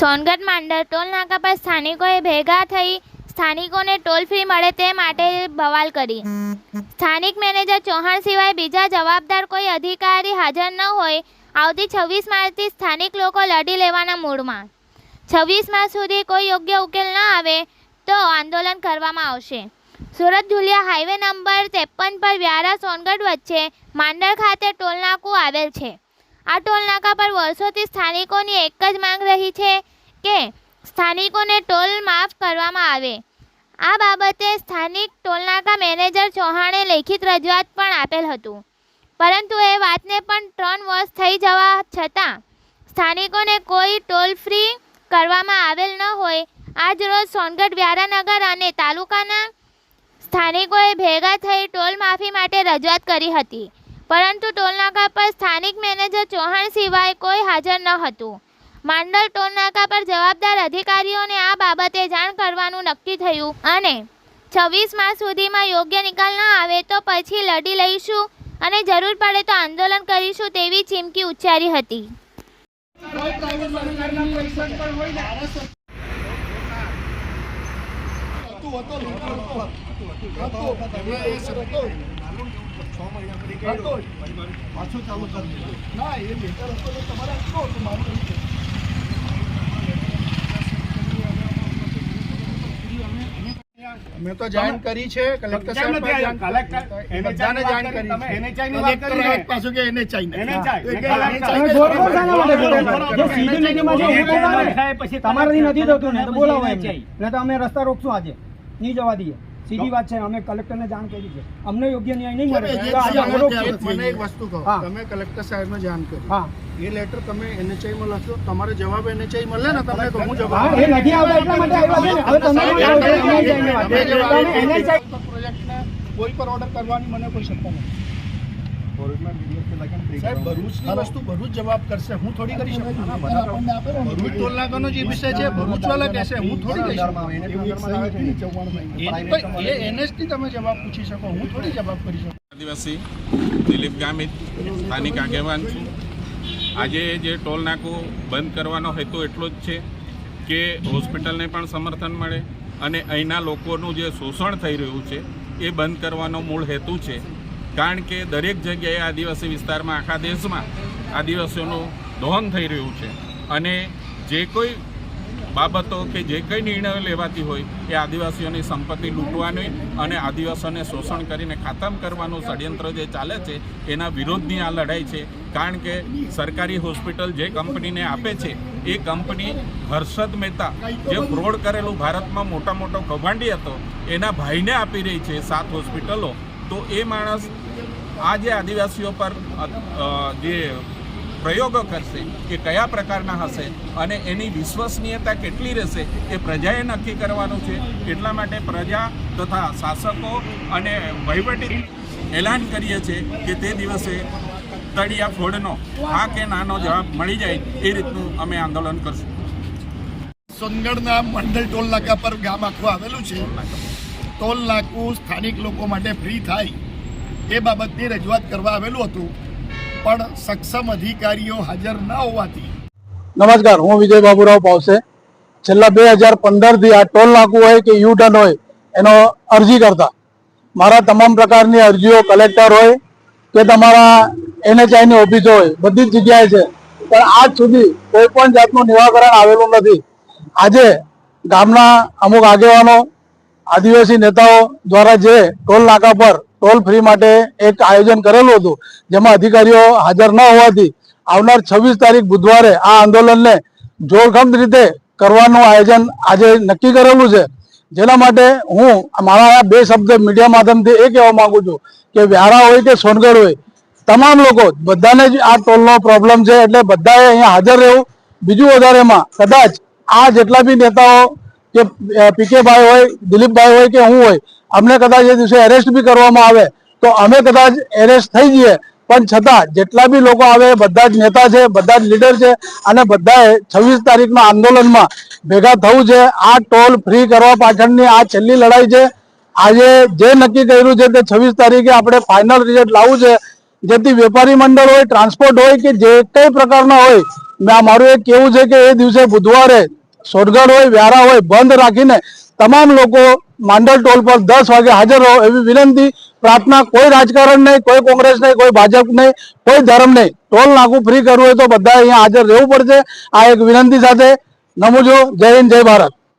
Songadh Mandar toll નાકા પર સ્થાનિકોએ ભેગા થઈ સ્થાનિકોને ટોલ ફ્રી મળે તે માટે બવાલ કરી. સ્થાનિક મેનેજર ચૌહાણ સિવાય બીજા જવાબદાર કોઈ અધિકારી હાજર ન હોય, આવતી છવ્વીસ માર્ચથી સ્થાનિક લોકો લડી લેવાના મૂડમાં. છવ્વીસ માર્ચ સુધી કોઈ યોગ્ય ઉકેલ ન આવે તો આંદોલન કરવામાં આવશે. સુરત ધુલિયા હાઈવે નંબર ત્રેપન પર વ્યારા સોનગઢ વચ્ચે માંડળ ખાતે ટોલનાકું આવેલ છે. આ ટોલનાકા પર વર્ષોથી સ્થાનિકોની એક જ માંગ રહી છે કે સ્થાનિકોને ટોલ માફ કરવામાં આવે. આ બાબતે સ્થાનિક ટોલનાકા મેનેજર ચૌહાણે લેખિત રજૂઆત પણ આપેલ હતું. પરંતુ એ વાતને પણ ત્રણ વર્ષ થઈ જવા છતાં સ્થાનિકોને કોઈ ટોલ ફ્રી કરવામાં આવેલ ન હોય. આજ રોજ સોનગઢ વ્યારાનગર અને તાલુકાના સ્થાનિકોએ ભેગા થઈ ટોલ માફી માટે રજૂઆત કરી હતી. પરંતુ ટોલનાકા પર સ્થાનિક મેનેજર ચૌહાણ સિવાય કોઈ હાજર ન હતું માંડલ ટોલનાકા પર જવાબદાર અધિકારીઓને આ બાબતે જાણ કરવાનું નક્કી થયું અને છવ્વીસ માસ સુધીમાં યોગ્ય નિકાલ ન આવે તો પછી લડી લઈશું અને જરૂર પડે તો આંદોલન કરીશું તેવી ચીમકી ઉચ્ચારી હતી પાછું ચાલુ કરી દીધું. ના એ બેટર હતો તો તમારે કહો તો મારું મેં તો જાણ કરી છે કલેક્ટર સાહેબ બધાને જાણ કરી. તમે છે. એને વાત કલેક્ટર કરી પાછું કે એને ચાઈ નથી. એને ચાઈ. તો કે કલેક્ટર. એને ચાઈ તમે નથી. જોર શાના માટે બોલો? બરાબર. જે સીધી લીટીમાં જો ઊભું કરે ને, તમારાથી નથી થતું ને તો બોલાવો એમ. નહીં તો અમે રસ્તા રોકશું આજે નહીં જવા દઈએ સીધી વાત છે અમે કલેક્ટરને જાણ કરી છે. અમને યોગ્ય ન્યાય નહીં મળે. એક. મને વસ્તુ કહો. તમે કલેક્ટર સાહેબને જાણ કરી. હા. એ લેટર તમે એનએચઆઈ માં લખો. તમારો જવાબ એનએચઆઈ મળે ને? તમે તો હું જવાબ એ નથી આવતા. એટલા માટે આવ્યા છે ને હવે તમે પ્રોજેક્ટને કોઈ પર ઓર્ડર કરવાની મને કોઈ સત્તા નથી. વસ્તુ ભરૂચ જવાબ કરશે હું થોડી કરી શકું ભરૂચ ટોલ નાકાનો જે વિષય છે ભરૂચ વાળા કહેશે હું થોડી કહી શકું એ તમે જવાબ પૂછી શકો હું થોડી જવાબ કરી શકું આદિવાસી દિલીપ ગામિત સ્થાનિક આગેવાન છું આજે જે ટોલ નાકું બંધ કરવાનો હેતુ એટલો જ છે કે હોસ્પિટલને પણ સમર્થન મળે અને અહીંના લોકોનું જે શોષણ થઈ રહ્યું છે એ બંધ કરવાનો મૂળ હેતુ છે કારણ કે દરેક જગ્યાએ આદિવાસી વિસ્તારમાં, આખા દેશમાં આદિવાસીઓનું દોહન થઈ રહ્યું છે. અને જે કોઈ બાબતો કે જે કંઈ નિર્ણયો લેવાતી હોય, એ આદિવાસીઓની સંપત્તિ લૂંટવાની અને આદિવાસીઓને શોષણ કરીને ખાતમ કરવાનું ષડયંત્ર જે ચાલે છે, એના વિરોધની આ લડાઈ છે. કારણ કે સરકારી હોસ્પિટલ જે કંપનીને આપે છે, એ કંપની હર્ષદ મહેતા જે ફ્રોડ કરેલું ભારતમાં મોટા મોટો કૌભાંડી હતો, એના ભાઈને આપી રહી છે સાત હોસ્પિટલો. તો એ માણસ આ જે આદિવાસીઓ પર જે પ્રયોગો કરશે કે કયા પ્રકારના હશે અને એની વિશ્વસનીયતા કેટલી રહેશે, એ પ્રજાએ નક્કી કરવાનું છે. એટલા માટે પ્રજા તથા શાસકો અને વહીવટી એલાન કરીએ છીએ કે તે દિવસે તળિયા ફોડનો, હા કે નાનો જવાબ મળી જાય એ રીતનું અમે આંદોલન કરશું. સોનગઢના મંડલ ટોલ નાકા પર ગામ આખું આવેલું છે. ટોલ નાકું સ્થાનિક લોકો માટે ફ્રી થાય એ બાબતની રજૂઆત કરવા આવેલું હતું. પણ સક્ષમ અધિકારીઓ હાજર ન હોવાથી. નમસ્કાર, હું વિજય બાબુરાવ પાવસે. છેલ્લા બે હજાર પંદરથી આ ટોલ નાકું હોય કે યુ ટર્ન હોય, એનો અરજી કરતા. મારા તમામ પ્રકારની અરજીઓ કલેક્ટર હોય કે તમારા એનએચઆઈની ઓફિસો હોય, બધી જ જગ્યાએ છે. પણ આજ સુધી કોઈ પણ જાતનું નિરાકરણ આવેલું નથી. આજે ગામના અમુક આગેવાનો આદિવાસી નેતાઓ દ્વારા જે ટોલ નાકા પર ટોલ ફ્રી માટે એક આયોજન કરેલું હતું, જેમાં અધિકારીઓ હાજર ન હોવાથી આવનાર છવ્વીસ તારીખ બુધવારે આ આંદોલનને જોરખમ રીતે કરવાનું આયોજન આજે નક્કી કરેલું છે. જેના માટે હું મારા બે શબ્દ મીડિયા માધ્યમથી એ કહેવા માંગુ છું કે વ્યારા હોય કે સોનગઢ હોય, તમામ લોકો બધાને જ આ ટોલનો પ્રોબ્લેમ છે, એટલે બધાએ અહીંયા હાજર રહેવું. બીજું વધારેમાં કદાચ આ જેટલા બી નેતાઓ કે પીકેભાઈ હોય, દિલીપભાઈ હોય કે હું હોય, અમને કદાચ એ દિવસે એરેસ્ટ બી કરવામાં આવે, તો અમે કદાચ એરેસ્ટ થઈ જઈએ. પણ છતાં, જેટલા બી લોકો આવે, બધા જ નેતા છે, બધા જ લીડર છે, અને બધાએ છવ્વીસ તારીખના આંદોલનમાં ભેગા થવું છે. આ ટોલ ફ્રી કરવા પાછળની આ છેલ્લી લડાઈ છે. આજે જે નક્કી કર્યું છે તે છવ્વીસ તારીખે આપણે ફાઇનલ રિઝલ્ટ લાવવું છે. જેથી વેપારી મંડળ હોય ટ્રાન્સપોર્ટ હોય કે જે કઈ પ્રકારના હોય મારું એક કેવું છે કે એ દિવસે બુધવારે સોરગઢ હોય, વ્યારા હોય, બંધ રાખીને તમામ લોકો માંડલ ટોલ પર દસ વાગે હાજર રહો એવી વિનંતી. પ્રાર્થના, કોઈ રાજકારણ નહીં, કોઈ કોંગ્રેસ નહીં, કોઈ ભાજપ નહીં, કોઈ ધર્મ નહીં. ટોલ નાકું ફ્રી કરવું હોય તો બધા અહીંયા હાજર રહેવું પડશે. આ એક વિનંતી સાથે નમું છું જય હિન્દ, જય ભારત.